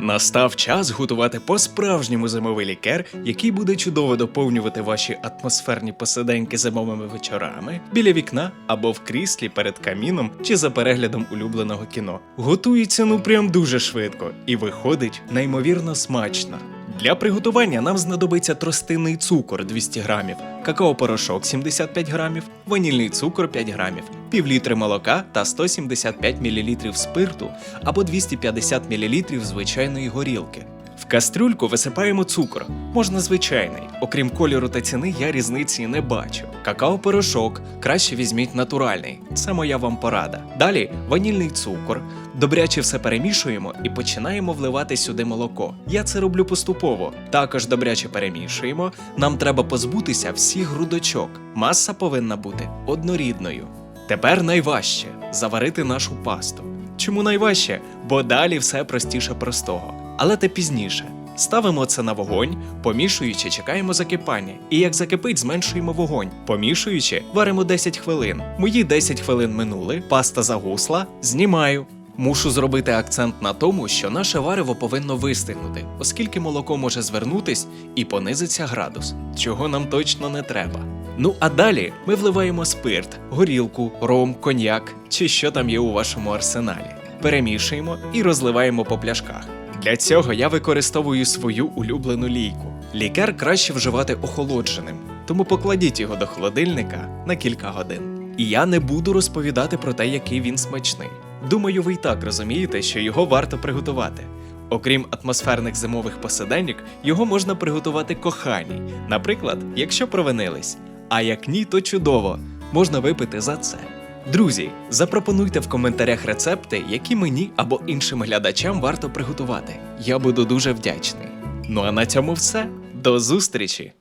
Настав час готувати по-справжньому зимовий лікер, який буде чудово доповнювати ваші атмосферні посиденьки зимовими вечорами біля вікна або в кріслі перед каміном чи за переглядом улюбленого кіно. Готується ну прям дуже швидко і виходить неймовірно смачно. Для приготування нам знадобиться тростинний цукор 200 грамів, какао-порошок 75 грамів, ванільний цукор 5 грамів, півлітри молока та 175 мл спирту або 250 мл звичайної горілки. Кастрюльку висипаємо цукор, можна звичайний. Окрім кольору та ціни, я різниці не бачу. Какао-порошок краще візьміть натуральний. Це моя вам порада. Далі ванільний цукор. Добряче все перемішуємо і починаємо вливати сюди молоко. Я це роблю поступово. Також добряче перемішуємо. Нам треба позбутися всіх грудочок. Маса повинна бути однорідною. Тепер найважче заварити нашу пасту. Чому найважче? Бо далі все простіше простого. Але те пізніше. Ставимо це на вогонь, помішуючи, чекаємо закипання. І як закипить, зменшуємо вогонь. Помішуючи, варимо 10 хвилин. Мої 10 хвилин минули, паста загусла, знімаю. Мушу зробити акцент на тому, що наше варево повинно вистигнути, оскільки молоко може звернутись і понизиться градус, чого нам точно не треба. Ну а далі ми вливаємо спирт, горілку, ром, коньяк чи що там є у вашому арсеналі. Перемішуємо і розливаємо по пляшках. Для цього я використовую свою улюблену лійку. Лікер краще вживати охолодженим, тому покладіть його до холодильника на кілька годин. І я не буду розповідати про те, який він смачний. Думаю, ви й так розумієте, що його варто приготувати. Окрім атмосферних зимових посиденьок, його можна приготувати коханій, наприклад, якщо провинились. А як ні, то чудово, можна випити за це. Друзі, запропонуйте в коментарях рецепти, які мені або іншим глядачам варто приготувати. Я буду дуже вдячний. Ну а на цьому все. До зустрічі!